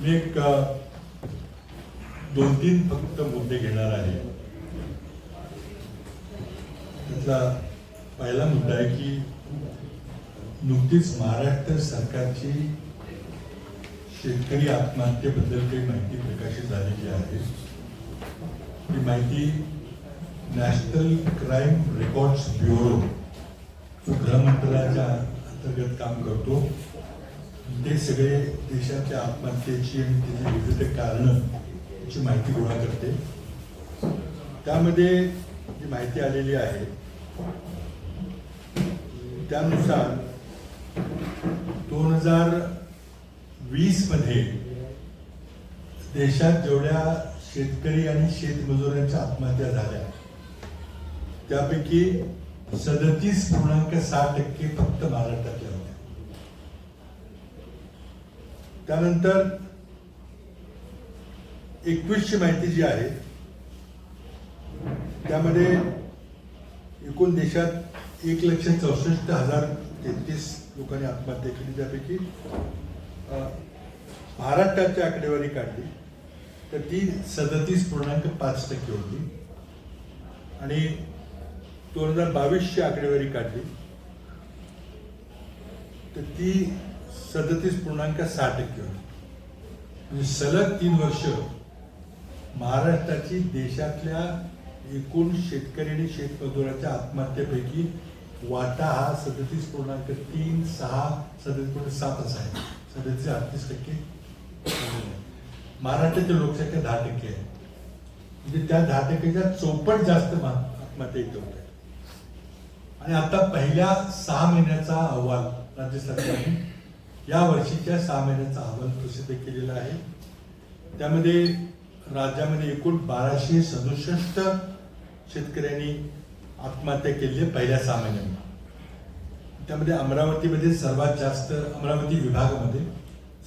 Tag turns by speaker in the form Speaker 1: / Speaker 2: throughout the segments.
Speaker 1: मी एक दोन तीन फक्त मुद्दे घेणार आहे. त्यातला पहिला मुद्दा आहे की नुकतीच महाराष्ट्र सरकारची शेतकरी आत्महत्येबद्दल काही माहिती प्रकाशित झालेली आहे. ही माहिती नॅशनल क्राईम रेकॉर्ड्स ब्युरो गृहमंत्रालयाच्या अंतर्गत काम करतो. ते सगळे देशाच्या आत्महत्येची आणि त्याची विविध कारणं याची माहिती गोळा करते. त्यामध्ये जी माहिती आलेली आहे त्यानुसार दोन हजार वीसमध्ये देशात जेवढ्या शेतकरी आणि शेतमजुरांच्या आत्महत्या झाल्या त्यापैकी सदतीस पूर्णांक सहा टक्के फक्त महाराष्ट्रातल्या होत्या त्यानंतर एकवीसची माहिती जी आहे त्यामध्ये एकूण देशात एक लक्ष चौसष्ट हजार तेहतीस लोकांनी आत्महत्या केली. त्यापैकी महाराष्ट्राची आकडेवारी काढली तर ती सदतीस पूर्णांक पाच टक्के होती. आणि दोन हजार बावीसची आकडेवारी काढली. तर ती सदतीस पूर्णांक सहा टक्के होती. म्हणजे सलग तीन वर्ष महाराष्ट्राची देशातल्या एकूण शेतकरी आणि शेतमजुराच्या आत्महत्येपैकी वाटा हा सदतीस पूर्णांक तीन सहा सदतीस पूर्ण सात असा आहे. सदतीस अडतीस टक्के महाराष्ट्राची लोकसंख्या दहा टक्के आहे. म्हणजे त्या दहा टक्क्याच्या चौपट जास्त आत्महत्या इथं होत्या. आणि आता पहिल्या सहा महिन्याचा अहवाल राज्य सरकारने या वर्षीच्या सहा महिन्याचा अहवाल प्रसिद्ध केलेला आहे. त्यामध्ये राज्यामध्ये एकूण बाराशे सदुसष्ट शेतकऱ्यांनी आत्महत्या केली आहे पहिल्या सहा महिन्यांना. त्यामध्ये अमरावतीमध्ये सर्वात जास्त अमरावती विभागामध्ये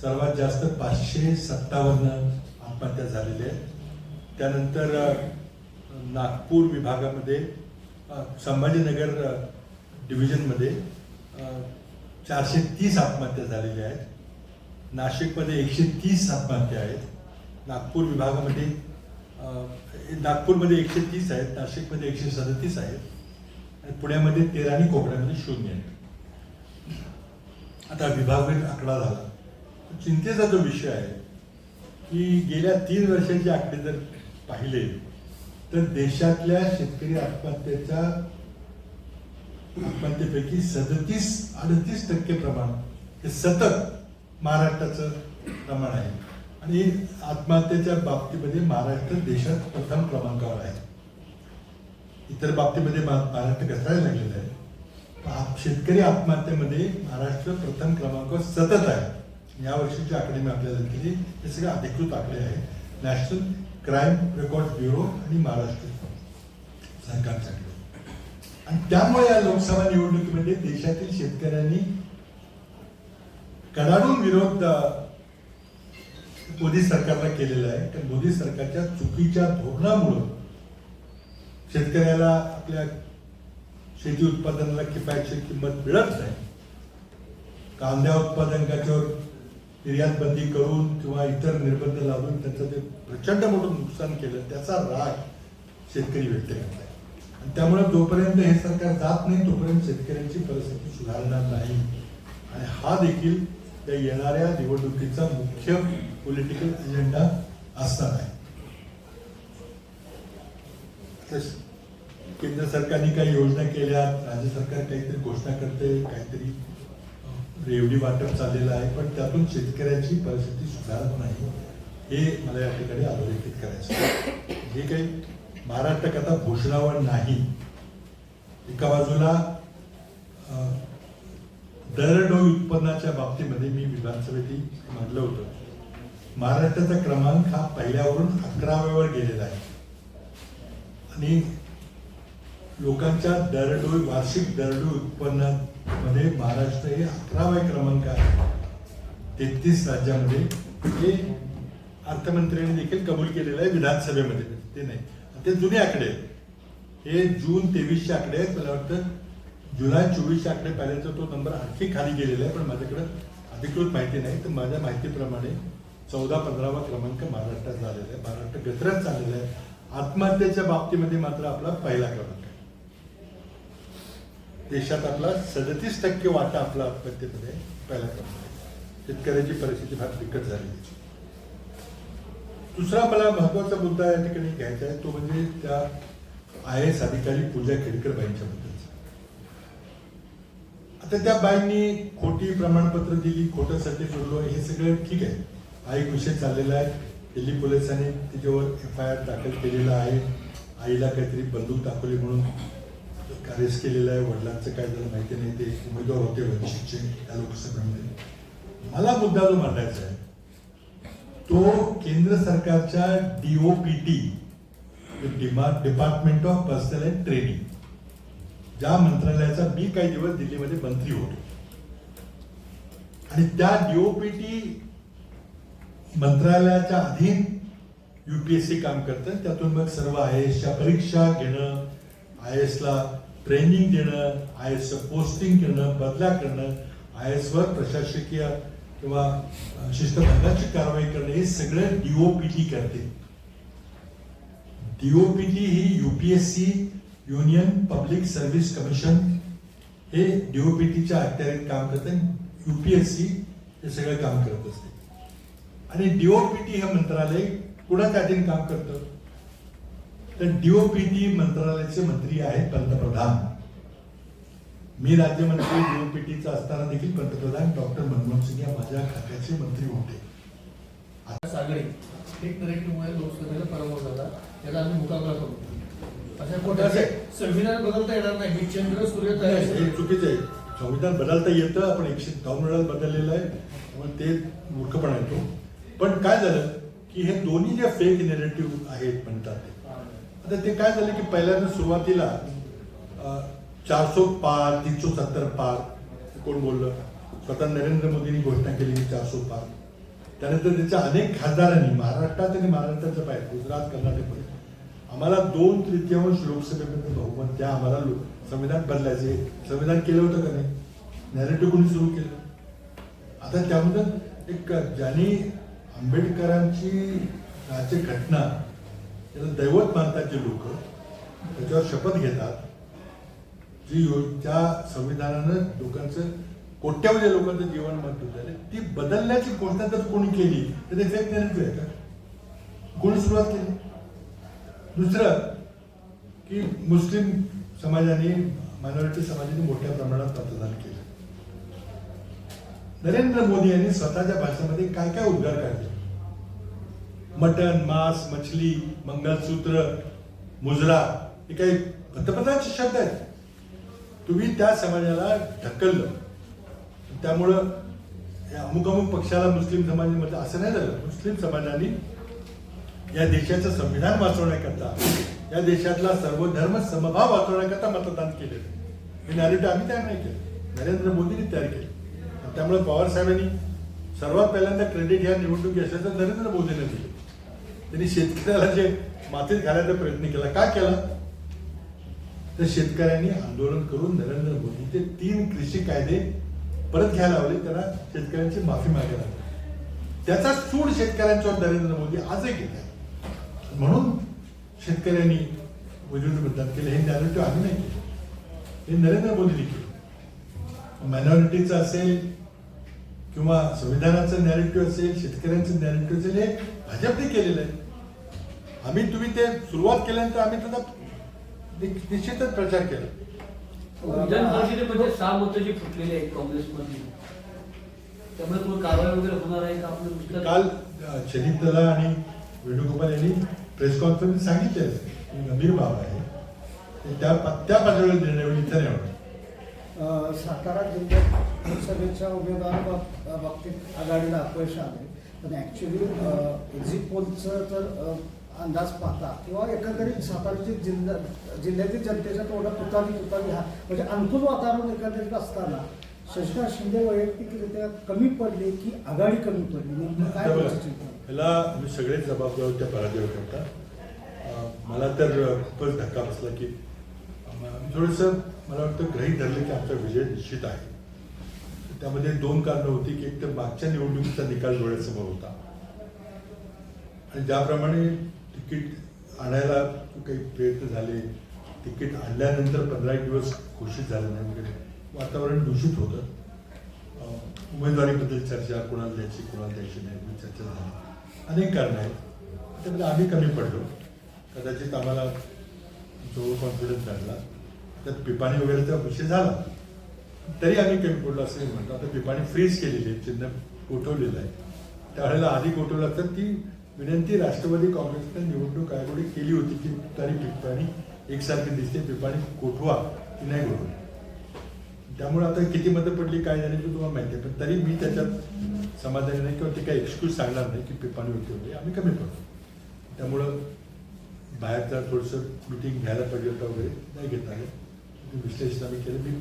Speaker 1: सर्वात जास्त पाचशे सत्तावन्न आत्महत्या झालेल्या आहेत. त्यानंतर नागपूर विभागामध्ये संभाजीनगर डिव्हिजनमध्ये चारशे तीस आत्महत्या झालेल्या आहेत. नाशिकमध्ये एकशे तीस आत्महत्या आहेत. नागपूर विभागामध्ये नागपूरमध्ये एकशे तीस आहेत नाशिकमध्ये एकशे सदतीस आहेत. आणि पुण्यामध्ये तेरा आणि कोकणामध्ये शून्य आहेत. आता विभागीय आकडा झाला. चिंतेचा जो विषय आहे की गेल्या तीन वर्षांचे आकडे जर पाहिले तर देशातल्या शेतकरी आत्महत्येच्या आत्महत्येपैकी सदतीस अडतीस टक्के प्रमाण हे सतत महाराष्ट्राचं प्रमाण आहे. आणि आत्महत्येच्या बाबतीमध्ये महाराष्ट्र देशात प्रथम क्रमांकावर आहे. इतर बाबतीमध्ये महाराष्ट्र घसरायला लागलेलं आहे. शेतकरी आत्महत्येमध्ये महाराष्ट्र प्रथम क्रमांकावर सतत आहे. या वर्षीची आकडे मी आपल्याला दिली. हे सगळे अधिकृत आकडे आहे. नॅशनल क्राईम रेकॉर्ड ब्युरो आणि महाराष्ट्र सरकारचे आणि त्यामुळे या लोकसभा निवडणुकीमध्ये देशातील शेतकऱ्यांनी कडाडून विरोध मोदी सरकारला केलेला आहे. तर मोदी सरकारच्या चुकीच्या धोरणामुळं शेतकऱ्याला आपल्या शेती उत्पादनाला किफायतशीर किंमत मिळत नाही. कांद्या उत्पादकाच्यावर निर्यातबंदी करून किंवा इतर निर्बंध लावून त्यांचं ते प्रचंड मोठं नुकसान केलं त्याचा राग शेतकरी व्यक्त करत आहे. आणि त्यामुळे जोपर्यंत हे सरकार जात नाही तोपर्यंत शेतकऱ्यांची परिस्थिती सुधारणार नाही. आणि हा देखील त्या येणाऱ्या निवडणुकीचा मुख्य पॉलिटिकल अजेंडा असणार आहे. तस- केंद्र सरकारने काही योजना केल्या राज्य सरकार काहीतरी घोषणा करते काहीतरी रेवडी वाटप चाललेलं आहे पण त्यातून शेतकऱ्याची परिस्थिती सुधारत नाही हे मला या ठिकाणी अधोरेखित करायचं हे काही महाराष्ट्राकरता घोषणावर नाही एका बाजूला दरडोई उत्पन्नाच्या बाबतीमध्ये मी विधानसभेत म्हटलं होतं. महाराष्ट्राचा क्रमांक हा पहिल्यावरून अकराव्यावर गेलेला आहे. आणि लोकांच्या दरडोई वार्षिक दरडोई उत्पन्नात मध्ये महाराष्ट्र हे अकराव्या क्रमांक आहे. तेहतीस राज्यामध्ये हे अर्थमंत्र्यांनी देखील कबूल केलेलं आहे विधानसभेमध्ये. ते नाही. ते जुने आकडे आहेत. हे जून तेवीसचे आकडे आहेत. मला वाटतं जुलै चोवीसचे आकडे पाहिल्याचा तो नंबर आणखी खाली गेलेला आहे. पण माझ्याकडे अधिकृत माहिती नाही. तर माझ्या माहितीप्रमाणे चौदा पंधरावा क्रमांक महाराष्ट्रात झालेला आहे. महाराष्ट्र गजरात चाललेला आहे. आत्महत्येच्या बाबतीमध्ये मात्र आपला पहिला क्रमांक देशात आपला सदतीस टक्के वाटा आपला आत्महत्येमध्ये पहिला क्रमांक शेतकऱ्याची परिस्थिती फार बिकट झाली. दुसरा मला महत्त्वाचा मुद्दा या ठिकाणी घ्यायचा आहे तो म्हणजे त्या आय एस अधिकारी पूजा खेडकर बाईंच्या बद्दलचा आता त्या बाईंनी खोटी प्रमाणपत्र दिली खोटं सर्टिफिकेट हे सगळं ठीक आहे. हा एक विषय चाललेला आहे दिल्ली पोलिसांनी तिच्यावर एफ आय आर दाखल केलेला आहे. आईला काहीतरी बंदूक दाखवली म्हणून अरेस्ट केलेलं आहे वडिलांचं काय झालं माहिती नाही ते उमेदवार होते वंचितचे त्या लोकसभेमध्ये. मला मुद्दा जो मांडायचा आहे तो केंद्र सरकारच्या DoPT department of personnel and training ज्या मंत्रालयाचा मी काही दिवस दिल्लीमध्ये मंत्री होतो. आणि त्या डीओपीटी मंत्रालयाच्या अधीन युपीएससी काम करतं त्यातून मग सर्व आय एसच्या परीक्षा घेणं आय एसला ट्रेनिंग देणं आय एसचं पोस्टिंग करणं बदल्या करणं आय एसवर प्रशासकीय किंवा शिस्तभंगाची कारवाई करणं हे सगळं डीओपीटी करते. डीओपीटी ही UPSC union public service commission हे डीओपीटीच्या अखत्यारीत काम करते युपीएससी हे सगळं काम करत असते. आणि डीओपीटी हे मंत्रालय कुणाच्या अधीन काम करतं? तर डीओपीटी मंत्रालयाचे मंत्री आहेत पंतप्रधान. मी राज्यमंत्री डीओपीटीचा असताना देखील पंतप्रधान डॉक्टर मनमोहन सिंग या माझ्या खात्याचे मंत्री होते.
Speaker 2: सागळे एक नरेटिव्हमुळे लोकसभेला पराभव झाला त्याचा आम्ही मुकाबला करू. अशा कोणत्या संविधान बदलता येणार नाही हे चंद्र सूर्य तयार
Speaker 1: हे चुकीचं आहे. संविधान बदलता येतं आपण एकशे दोन वेळा बदललेलं आहे त्यामुळे ते मूर्खपणा येतो. पण काय झालं की हे दोन्ही जे फेक नेरेटिव्ह आहेत म्हणतात आता ते काय झालं की पहिल्यांदा सुरुवातीला चारसो पार तीनशे सत्तर पार कोण बोललं? स्वतः नरेंद्र मोदींनी घोषणा केली की चारसो पार. त्यानंतर त्याच्या अनेक खासदारांनी महाराष्ट्रात आणि महाराष्ट्राच्या बाहेर गुजरात कर्नाटकमध्ये आम्हाला दोन तृतीयांश लोकसभेमध्ये बहुमत द्या आम्हाला लोक संविधान बदलायचे संविधान केलं होतं का नाही? नॅरेटिव्ह कोणी सुरू केलं? आता त्यामध्ये एक ज्यांनी आंबेडकरांची राज्य घटना त्याला दैवत मानतात जे लोक त्याच्यावर शपथ घेतात. जी यो त्या संविधानानं लोकांचं कोट्यावधी लोकांचं जीवन बदलून झालं ती बदलण्याची घोषणा जर कोणी केली तर ते फेक आहे का? कोणी सुरुवात केली? दुसरं की मुस्लिम समाजाने मायनॉरिटी समाजाने मोठ्या प्रमाणात मतदान केलं. नरेंद्र मोदी यांनी स्वतःच्या भाषेमध्ये काय काय उद्गार काढले? मटन मांस मछली मंगलसूत्र मुजरा हे काही पंतप्रधानाचे शब्द आहेत. तुम्ही त्या समाजाला ढकललं. त्यामुळं या अमुक अमुक पक्षाला मुस्लिम समाजामध्ये असं नाही झालं. मुस्लिम समाजाने या देशाचं संविधान वाचवण्याकरता या देशातला सर्व धर्म समभाव वाचवण्याकरता मतदान केलेलं हे नॅरेटिव्ह आम्ही तयार नाही केलं. नरेंद्र मोदींनी तयार केलं. आणि त्यामुळे पवार साहेबांनी सर्वात पहिल्यांदा क्रेडिट ह्या निवडणूक यशाचं नरेंद्र मोदींना दिलं. त्यांनी शेतकऱ्याला जे मातीत घालायचा प्रयत्न केला का केला? तर शेतकऱ्यांनी आंदोलन करून नरेंद्र मोदी ते तीन कृषी कायदे परत घ्यायला लावले त्यांना शेतकऱ्यांची माफी मागायला लागली त्याचा सूड शेतकऱ्यांच्यावर नरेंद्र मोदी आजही घेत आहे. म्हणून शेतकऱ्यांनी विरोध मतदान केलं हे नॅरेटिव्ह आम्ही नाही केलं. हे नरेंद्र मोदींनी केलं. मायनॉरिटीचं असेल किंवा संविधानाचं नॅरेटिव्ह असेल शेतकऱ्यांचं नॅरेटिव्ह असेल हे भाजपने केलेलं आहे. आम्ही तुम्ही ते सुरुवात केल्यानंतर आम्ही त्याचा निश्चितच प्रचार केला.
Speaker 3: विधान परिषदेमध्ये सहा मतं जी फुटलेली आहेत काँग्रेसमधली. त्यामुळे कोण कारवाई वगैरे होणार आहे का? आपलं नुसतं-
Speaker 1: काल शनीप दला आणि वेणुगोपाल यांनी प्रेस कॉन्फरन्स सांगितले. की गंभीर बाब आहे. त्या त्या पातळीवर निर्णय होईल इथं नाही
Speaker 4: सातारा जिल्ह्यात लोकसभेच्या उमेदवार बाब- बाबतीत आघाडीला अपयश आले पण ॲक्च्युली एक्झिट पोलचं तर अंदाज पाहता किंवा एकंदरीत साताराची जिल्हा जिल्ह्यातील जनतेचा थोडा तुतारी तुतारी हा. म्हणजे अनुकूल वातावरण एकंदरीत असताना शशिकांत शिंदे वैयक्तिकरित्या कमी पडले की आघाडी कमी पडली? काय?
Speaker 1: ह्याला मी सगळेच जबाबदार त्या पराजयाकरता अ, मला तर खूपच धक्का बसला की थोडस मला वाटतं गृहीत धरलं की आमचा विजय निश्चित आहे. त्यामध्ये दोन कारणं होती की एक तर मागच्या निवडणुकीचा निकाल डोळ्यासमोर होता. आणि ज्याप्रमाणे तिकीट आणायला काही प्रयत्न झाले. तिकीट आणल्यानंतर पंधरा दिवस घोषित झालं नाही. वगैरे वातावरण दूषित होतं. उमेदवारीबद्दल चर्चा कोणाला द्यायची कोणाला द्यायची नाही म्हणजे चर्चा झाली. अनेक कारणं आहेत. त्यामध्ये आम्ही कमी पडलो. कदाचित आम्हाला जो कॉन्फिडन्स लागला त्यात पिपाणी वगैरेचा विषय झाला. तरी आम्ही कमी पडलो असं म्हणतो. आता पिपाणी फ्रीज केलेली आहे. चिन्ह गोठवलेलं आहे. त्यावेळेला आधी गोठवलं तर ती विनंती राष्ट्रवादी काँग्रेसने निवडणूक आयोगाने केली होती की तरी पिपाणी एकसारखी दिसते पिपाणी कोठवा की नाही गोठवा त्यामुळे आता किती मतं पडली काय झाली ते तुम्हाला माहिती आहे. पण तरी मी त्याच्यात समाधानी नाही किंवा ते काही एक्सक्यूज सांगणार नाही की पिपाणी होती वगैरे आम्ही कमी पडतो त्यामुळं बाहेरचा थोडंसं मिटिंग घ्यायला पाहिजे होतं वगैरे नाही घेत आले विश्लेषण आम्ही केलं. मी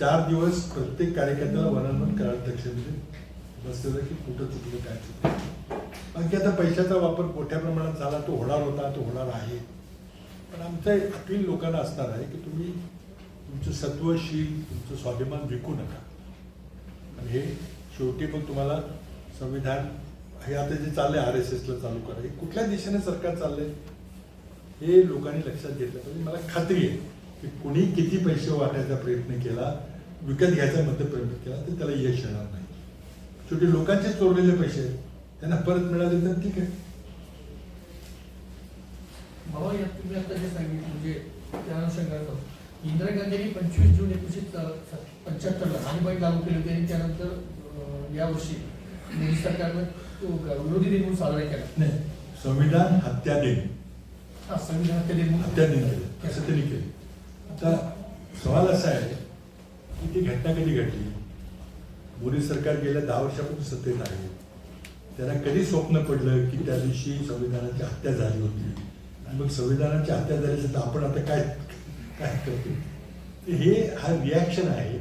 Speaker 1: चार दिवस प्रत्येक कार्यकर्त्याला वन ऑन वन कराध्यक्षांमध्ये बसलेलं की कुठं चुकलं काय चुकलं. बाकी आता पैशाचा वापर मोठ्या प्रमाणात झाला तो होणार होता तो होणार आहे. पण आमचं अपील लोकांना असणार आहे की तुम्ही तुमचं सत्वशील तुमचं स्वाभिमान विकू नका. आणि हे शेवटी मग तुम्हाला संविधान हे आता जे चाललंय आर एस एसला चालू करा. हे कुठल्या दिशेने सरकार चाललंय हे लोकांनी लक्षात घेतलं पाहिजे. मला खात्री आहे की कुणी किती पैसे वाटायचा प्रयत्न केला विकत घ्यायचा मध्य प्रयत्न केला तर त्याला यश येणार नाही. शेवटी लोकांचे चोरलेले पैसे आहेत. त्यांना परत मिळाले तर ठीक आहे.
Speaker 2: बाबा यात तुम्ही आता जे सांगितलं म्हणजे त्या अनुषंगानं इंदिरा गांधींनी पंचवीस जून एकोणीसशे पंच्याहत्तरला आणीबाणी लागू केली होती आणि त्यानंतर यावर्षी मोदी सरकारनं तो विरोधी दिन म्हणून साजरा केला.
Speaker 1: नाही संविधान हत्या दिन.
Speaker 2: हा संविधान हत्या दिन
Speaker 1: हत्या दिन केलं. असं त्यांनी केलं. आता सवाल असा आहे की ती घटना कधी घडली? मोदी सरकार गेल्या दहा वर्षापासून सत्तेत आहे. त्याला कधी स्वप्न पडलं की त्या दिवशी संविधानाची हत्या झाली होती? आणि मग संविधानाची हत्या झाली असेल तर आपण आता काय काय करतो हे हा रिॲक्शन आहे.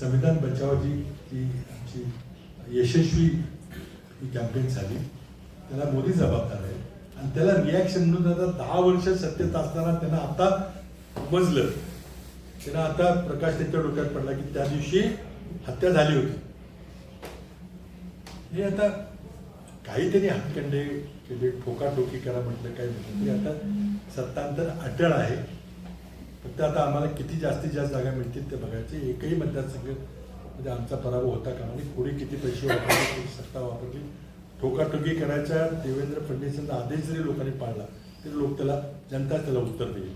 Speaker 1: संविधान बचावाची जी आमची यशस्वी कॅम्पेन झाली. त्याला मोदी जबाबदार आहे. आणि त्याला रिॲक्शन म्हणून आता दहा वर्ष सत्तेत असताना त्यांना आता बजलं त्यांना आता प्रकाश त्यांच्या डोक्यात पडला की त्या दिवशी हत्या झाली होती. हे आता काहीतरी हातखंडे केले ठोकाठोकी करा म्हटलं काय म्हटलं आता सत्तांतर अटळ आहे. फक्त आता आम्हाला किती जास्तीत जास्त जागा मिळतील ते बघायचे. एकही मतदारसंघ म्हणजे आमचा पराभव होता का म्हणजे कोणी किती पैसे वापरले सत्ता वापरली? ठोकाठोकी करायचा देवेंद्र फडणवीसांचा आदेश जरी लोकांनी पाळला तरी लोक त्याला जनता त्याला उत्तर देईल.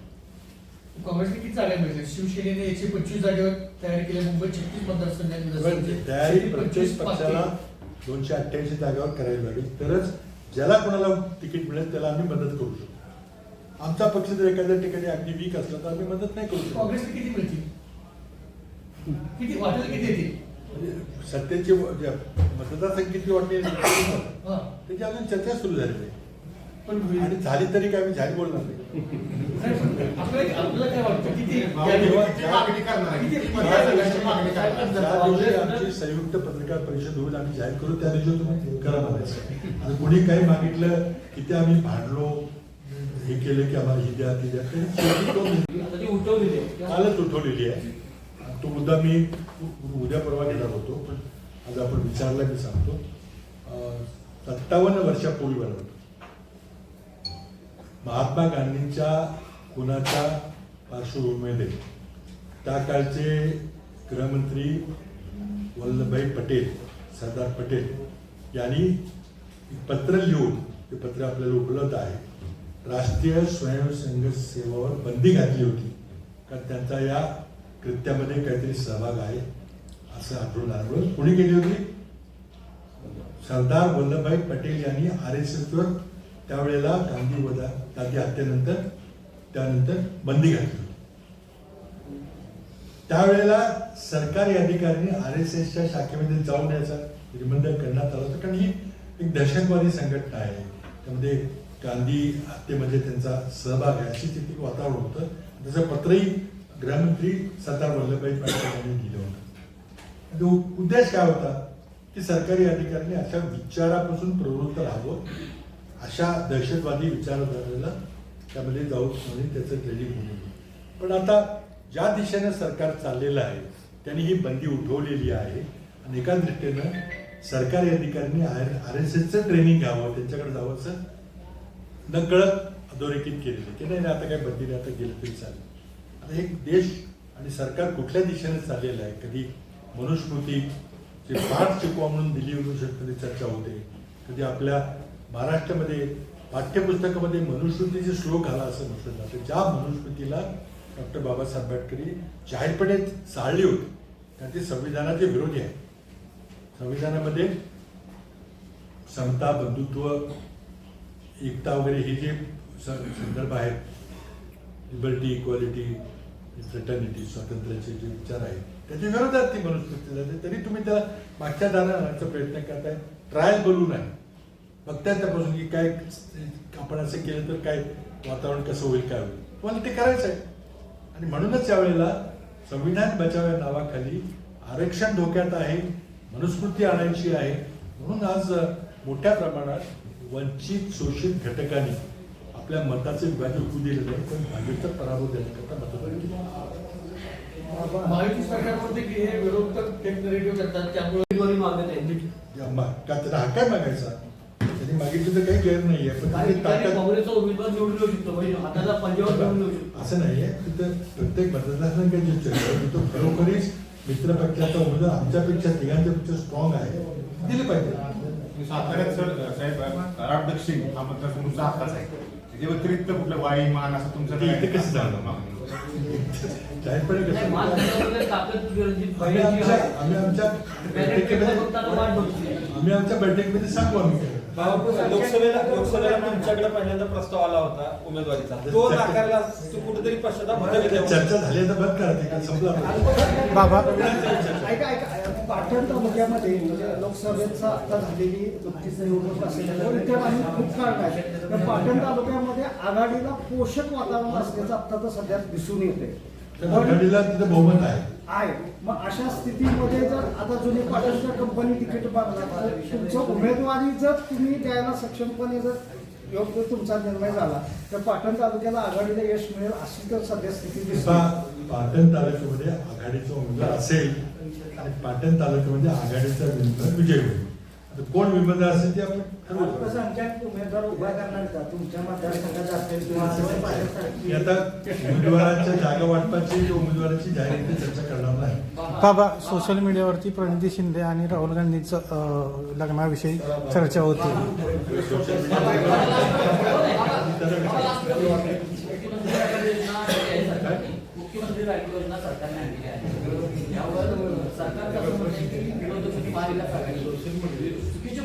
Speaker 2: काँग्रेसने किती जागा मिळतील शिवसेनेने एकशे पंचवीस जागेवर तयारी केली. मुंबई छत्तीस मतदारसंघात.
Speaker 1: तयारी प्रत्येक
Speaker 2: 25
Speaker 1: पक्षाला. दोनशे अठ्ठ्याऐंशी जागावर करायला लागेल तरच ज्याला कोणाला तिकीट मिळेल त्याला आम्ही मदत करू शकतो. आमचा पक्ष जर एखाद्या ठिकाणी अगदी वीक असला तर आम्ही मदत नाही करू शकतो.
Speaker 2: काँग्रेसने किती मिळतील? किती? वाटेल किती येतील?
Speaker 1: म्हणजे सत्तेची व- ज्या मतदारसंघ किती वाटली
Speaker 2: हा.
Speaker 1: त्याची अजून चर्चा सुरू झाली नाही
Speaker 2: पण
Speaker 1: आणि झाली तरी काय आम्ही झाली बोलणार नाही. आमची संयुक्त पत्रकार परिषद होईल आम्ही जाहीर करू त्या दिवशी तुम्ही करा म्हणायचं. आणि कुणी काही मागितलं किती आम्ही भांडलो हे केलं की आम्हाला ही द्या ती द्या तो
Speaker 3: ती
Speaker 1: कालच उठवलेली आहे. तो मुद्दा मी उद्या परवा घेणार होतो पण आज आपण विचारला मी सांगतो. सत्तावन्न वर्षापूर्वी बनवतो महात्मा गांधींच्या खुनाच्या पार्श्वभूमीमध्ये? त्या काळचे गृहमंत्री वल्लभभाई पटेल सरदार पटेल यांनी पत्र लिहून ते पत्र आपल्याला उपलब्ध आहे. राष्ट्रीय स्वयंसंघ सेवावर बंदी घातली होती. कारण त्यांचा या कृत्यामध्ये काहीतरी सहभाग आहे असं आढळून आलं कोणी केली होती? सरदार वल्लभभाई पटेल यांनी आर एस एसवर त्यावेळेला गांधी वधा गांधी हत्येनंतर त्यानंतर बंदी घातली. त्यावेळेला सरकारी अधिकाऱ्यांनी आर एस एसच्या शाखेमध्ये जाऊन याचा निर्बंध करण्यात आला होता. कारण ही एक दहशतवादी संघटना आहे. त्यामध्ये गांधी हत्येमध्ये त्यांचा सहभाग आहे अशी तिथे वातावरण होतं. त्याचं पत्रही गृहमंत्री सरदार वल्लभभाई पटेल यांनी दिलं होतं. तो उद्देश काय होता? की सरकारी अधिकाऱ्यांनी अशा विचारापासून प्रवृत्त राहावं. अशा दहशतवादी विचारधारेला त्यामध्ये जाऊ म्हणून त्याचं क्रेडिट म्हणून पण आता ज्या दिशेनं सरकार चाललेलं आहे त्यांनी ही बंदी उठवलेली आहे आणि एका दृष्टीनं सरकारी अधिकाऱ्यांनी आर एस एसचं ट्रेनिंग घ्यावं त्यांच्याकडे जावं असं नकळत अधोरेखित केलेलं की नाही आता काय बंदी नाही आता गेलं तरी चालेल. आता एक देश आणि सरकार कुठल्या दिशेने चाललेलं आहे? कधी मनुस्मृती जे पाठ शिकवा म्हणून दिल्ली युनिव्हर्सिटीमध्ये चर्चा होते कधी आपल्या महाराष्ट्रामध्ये पाठ्यपुस्तकामध्ये मनुस्मृतीचे श्लोक आला असं म्हटलं जातं. ज्या मनुस्मृतीला डॉक्टर बाबासाहेब आंबेडकरी जाहीरपणे चालली होती कारण ते संविधानाचे विरोधी आहे संविधानामध्ये समता बंधुत्व एकता वगैरे हे जे संदर्भ आहेत लिबर्टी इक्वालिटी फ्रेटर्निटी स्वातंत्र्याचे जे विचार आहेत त्याच्या विरोधात ती मनुस्मृती जाते. तरी तुम्ही त्याला मागच्या दाराचा आणण्याचा प्रयत्न करताय. ट्रायल बोलू नाही बघताय त्यापासून की काय आपण असं केलं तर काय वातावरण कसं होईल काय होईल? तुम्हाला ते करायचं आहे आणि म्हणूनच यावेळेला संविधान बचाव या नावाखाली आरक्षण धोक्यात आहे मनुस्मृती आणायची आहे. म्हणून आज मोठ्या प्रमाणात वंचित शोषित घटकांनी आपल्या मताचे विभाजन होऊ दिलं नाही पण भाजपचा पराभव देण्याकरता मतदान
Speaker 2: महायुती सरकारमध्ये की हे विरोधक फेक नरेटिव्ह करतात त्यामुळे
Speaker 3: उमेदवारी मागत आहे
Speaker 1: या मा- का त्याला हा काय मागायचा? त्यांनी मागितलं तर काही गैर नाही आहे पण ताकद
Speaker 3: काँग्रेसचा उमेदवार निवडून येऊ शकतो म्हणजे हाताचा पंजाब निवडून येऊ शकतो.
Speaker 1: असं नाहीये. तिथं प्रत्येक मतदारसंघाची चर्चा आहे. तो खरोखरीच मित्र पक्षाचा उमेदवार आमच्यापेक्षा तिघांच्यापेक्षा स्ट्रॉंग आहे. दिले पाहिजे.
Speaker 5: साताऱ्यात सर साहेब कराड दक्षिण हा मतदारसंघ तुमचा हक्काच आहे. त्याच्या व्यतिरिक्त कुठलं वाई मान असं तुमचं
Speaker 1: ते इथे कसं
Speaker 5: झालं?
Speaker 1: जाहीरपणे
Speaker 3: नाही,
Speaker 1: कसं
Speaker 3: ताकद
Speaker 1: आम्ही आमच्या
Speaker 3: आहे.
Speaker 1: आम्ही आमच्या बैठकीमध्ये सांगू आम्ही.
Speaker 6: लोकसभेला लोकसभेला तुमच्याकडे पहिल्यांदा प्रस्ताव आला होता उमेदवारीचा. तो नाकारला तो कुठेतरी पश्चाताप होता का तेव्हा?
Speaker 1: चर्चा झाली आता बंद करा ते काय संपलं आता.
Speaker 4: बाबा. ऐका ऐका. पाटण तालुक्यामध्ये म्हणजे लोकसभेचा आता झालेली नुकतीच निवडणूक आणि खूप कारण आहे. तर पाटण तालुक्यामध्ये आघाडीला पोषक वातावरण असल्याचं आता तर सध्या दिसून येते
Speaker 1: तिथं बहुमत आहे.
Speaker 4: आहे. मग अशा स्थितीमध्ये जर आता जुनी पाटणच्या कंपनी तिकीट मागला तर तुमचं उमेदवारी जर तुम्ही द्यायला सक्षमपणे जर योग्य तुमचा निर्णय झाला तर पाटण तालुक्याला आघाडीला यश मिळेल अशी तर सध्या स्थिती
Speaker 1: पाटण तालुक्यामध्ये आघाडीचा उमेदवार असेल आणि पाटण तालुक्यामध्ये आघाडीचा विजय होईल. कोण उमेदवार असेल ते आपण ठरवू.
Speaker 4: अल्पसंख्याक उमेदवार उभा करणार का? तुमच्या मतदारसंघात असेल किंवा
Speaker 1: मी आता उमेदवारांच्या जागा वाटपाची उमेदवाराची जाहिराती चर्चा करणार नाही.
Speaker 7: बाबा सोशल मीडियावरती प्रणिती शिंदे आणि राहुल गांधींचं लग्नाविषयी चर्चा होती.
Speaker 3: मुख्यमंत्री सरकारने. योजना आणली आहे. यावर सरकारचं असं चुकीचे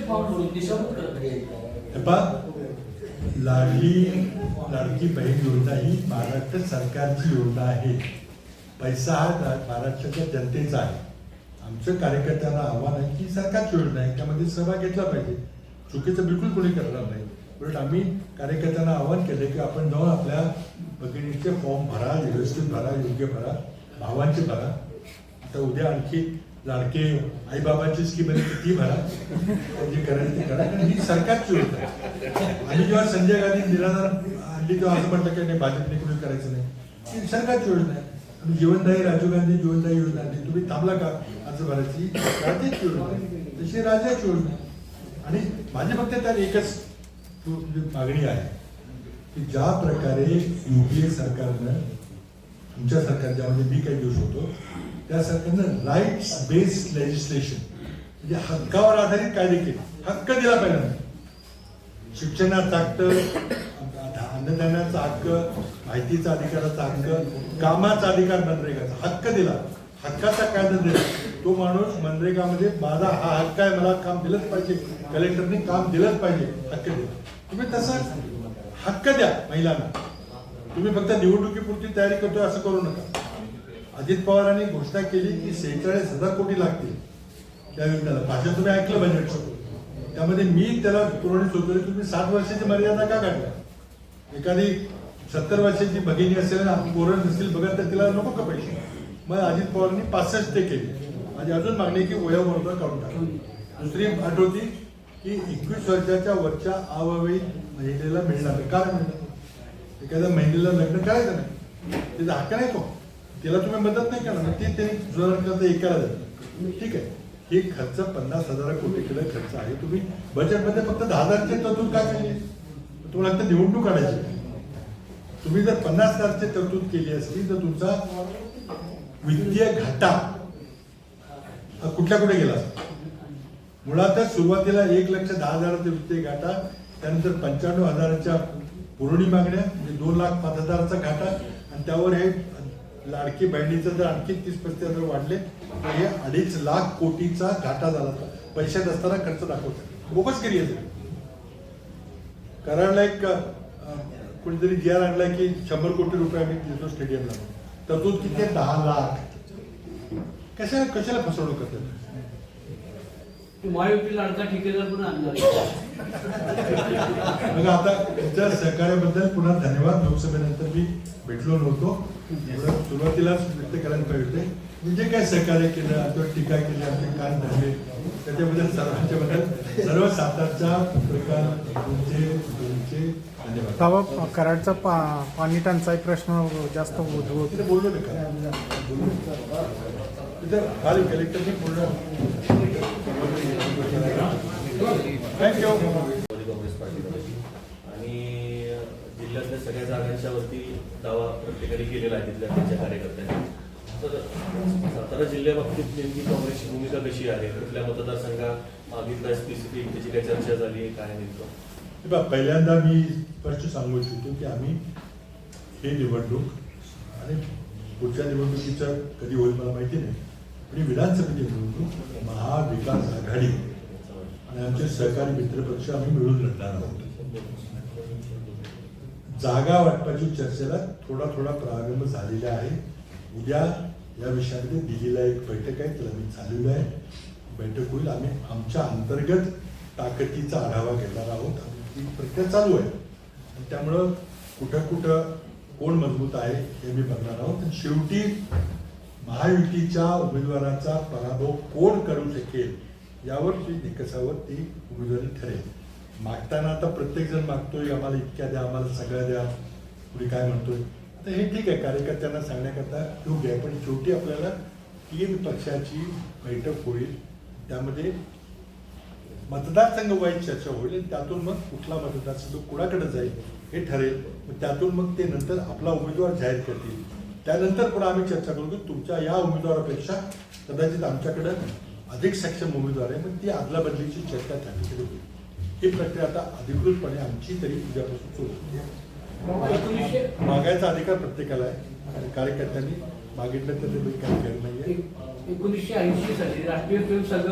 Speaker 3: करत आहे.
Speaker 1: लाडली लाडकी बहीण योजना ही महाराष्ट्र सरकारची योजना आहे. पैसा हा महाराष्ट्राच्या जनतेचा आहे. आमचं कार्यकर्त्यांना आव्हान आहे की सरकारची योजना आहे त्यामध्ये सहभाग घेतला पाहिजे. चुकीचं बिलकुल कोणी करणार नाही. उलट आम्ही कार्यकर्त्यांना आव्हान केलं की आपण जाऊन आपल्या भगिनीचे फॉर्म भरा व्यवस्थित भरा योग्य भरा भावांचे भरा. आता उद्या आणखी लाडके आईबाबांची स्कीम आहे ती भरा. म्हणजे जे करायचं ती करा. कारण ही सरकारची होत आणि जेव्हा संजय गांधी निराधार आणली तेव्हा असं म्हटलं की नाही भाजपने कोणी करायचं नाही. ही सरकारची योजना आहे. आणि जीवनदायी राजीव गांधी जीवनदायी योजना आणली तुम्ही थांबला का अर्ज भरायची? राज्याची योजना आहे. तशी राज्याची योजना आहे. आणि माझी फक्त त्यात एकच मागणी आहे की ज्या प्रकारे युपीए सरकारनं तुमच्या सरकार ज्यामध्ये मी काही दिवस होतो. त्या सरकारनं राईट्स बेस्ड लेजिस्लेशन म्हणजे हक्कावर आधारित कायदे केले. हक्क दिला पाहिजे शिक्षणाचा हक्क अन्नधान्याचा हक्क माहितीचा अधिकाराचा हक्क कामाचा अधिकार मनरेगाचा हक्क दिला. हक्काचा कायदा दिला. तो माणूस मनरेगामध्ये माझा हा हक्क आहे मला काम दिलंच पाहिजे. कलेक्टरने काम दिलंच पाहिजे. हक्क दिला. तुम्ही तसा हक्क द्या महिलांना. तुम्ही फक्त निवडणुकीपुरती तयारी करतोय असं करू नका. अजित पवारांनी घोषणा केली की सेहेचाळीस हजार कोटी लागतील. त्या योजनेला. भाषण तुम्ही ऐकलं बजेट त्यामध्ये मी त्याला पुरवणी सोडतो तुम्ही सात वर्षाची मर्यादा का काढल्या एखादी सत्तर वर्षाची भगिनी असेल आणि पोरं नसतील बघत तर तिला नको का पैसे? मग अजित पवारांनी पासष्ट ते केली. माझी अजून मागणी की वयोमर्यादा काढून टाका. दुसरी आठवती की एकवीस वर्षाच्या वरच्या अविवाहित महिलेला मिळणार. काय म्हणणार मिळणार एखाद्या महिलेला लग्न करायचं नाही. त्याचा हक्क नाही तो. त्याला तुम्ही मदत नाही करणार. ते त्यांनी करता एकाला जातं ठीक आहे. हे खर्च पन्नास हजार केला खर्च आहे. तुम्ही बजेटमध्ये फक्त दहा हजारचे तरतूद काय केली? तुम्हाला आता निवडणूक काढायची तुम्ही जर पन्नास हजारची तरतूद केली असती तर तुमचा वित्तीय घाटा कुठल्या कुठे गेला मुळात मुळातच सुरुवातीला एक लक्ष दहा हजाराचा वित्तीय घाटा त्यानंतर पंच्याण्णव हजाराच्या पुरवणी मागण्या म्हणजे दोन लाख पाच हजाराचा घाटा आणि त्यावर हे लाडकी बहिणीचं जर आणखी तीस पस्तीस हजार वाढले तर हे अडीच लाख कोटीचा घाटा झाला होता. पैशात असताना खर्च दाखवतात बोगस केली आहे कारण कराडला एक कोणीतरी जी आर आणलाय की शंभर कोटी रुपये आम्ही देतो स्टेडियमला तर तो किती दहा लाख. कशाला कशाला फसवणूक करतात?
Speaker 3: महायुती लाडका ठेकेदार पण आणणार
Speaker 1: मग आता तुमच्या सहकार्याबद्दल पुन्हा धन्यवाद. लोकसभेनंतर मी भेटलो नव्हतो. सुरुवातीलाच व्यक्त करायला पाहिजे होते मी जे काय सहकार्य केलं अथवा टीका केली आमचे कान धरले त्याच्याबद्दल सर्वांच्या बद्दल सर्व सातारच्या पत्रकार तुमचे तुमचे धन्यवाद.
Speaker 7: कराडचा पा पाणी टंचाई प्रश्न जास्त उद्भवतो
Speaker 1: बोललो ना का तिथे काल कलेक्टरने पूर्ण
Speaker 8: काँग्रेस आणि जिल्ह्यातल्या सगळ्या जागांच्या वरती दावा प्रत्येकाने केलेला आहे तिथल्या त्यांच्या कार्यकर्त्यांनी. तर सातारा जिल्ह्याबाबतीत नेमकी काँग्रेसची भूमिका कशी आहे? कुठल्या मतदारसंघात मागितला स्पेसिफिक त्याची काय चर्चा झाली आहे काय नेमकं
Speaker 1: पहिल्यांदा मी स्पष्ट सांगू इच्छितो की आम्ही हे निवडणूक आणि पुढच्या निवडणुकीचं कधी होईल मला माहिती नाही. पण विधानसभेचे विधानसभेची निवडणूक महाविकास आघाडी. आणि आमचे सहकारी मित्रपक्ष आम्ही मिळून लढणार आहोत. जागा वाटपाची चर्चेला थोडा थोडा प्रारंभ झालेला आहे. उद्या या विषयामध्ये दिल्लीला एक बैठक आहे त्याला मी चाललेलो आहे. बैठक होईल. आम्ही आमच्या अंतर्गत ताकदीचा आढावा घेणार आहोत. ती प्रक्रिया चालू आहे. आणि त्यामुळं कुठं कुठं कोण मजबूत आहे हे मी बघणार आहोत. शेवटी महायुतीच्या उमेदवाराचा पराभव कोण करू शकेल यावर ती निकषावर ती उमेदवारी ठरेल. मागताना आता प्रत्येक जण मागतोय आम्हाला इतक्या द्या आम्हाला सगळ्या द्या. कुणी काय म्हणतोय? तर हे ठीक आहे कार्यकर्त्यांना सांगण्याकरता योग्य आहे पण शेवटी आपल्याला तीन पक्षाची बैठक होईल. त्यामध्ये मतदारसंघ वाईज चर्चा होईल आणि त्यातून मग कुठला मतदारसंघ कुणाकडे जाईल हे ठरेल. मग त्यातून मग ते नंतर आपला उमेदवार जाहीर करतील. त्यानंतर पुन्हा आम्ही चर्चा करू की तुमच्या या उमेदवारापेक्षा कदाचित आमच्याकडे अधिक सक्षम उमेदवार आहे मग ती आदला बदलीची चर्चा त्या ठिकाणी होईल ही प्रक्रिया आता अधिकृतपणे आमची तरी उद्यापासून सुरू होईल.
Speaker 3: एकोणीसशे
Speaker 1: मागायचा अधिकार प्रत्येकाला आहे आणि कार्यकर्त्यांनी मागितलं तर ते काही केलं नाही
Speaker 3: एकोणीसशे ऐंशी साली राष्ट्रीय स्वयंसेवक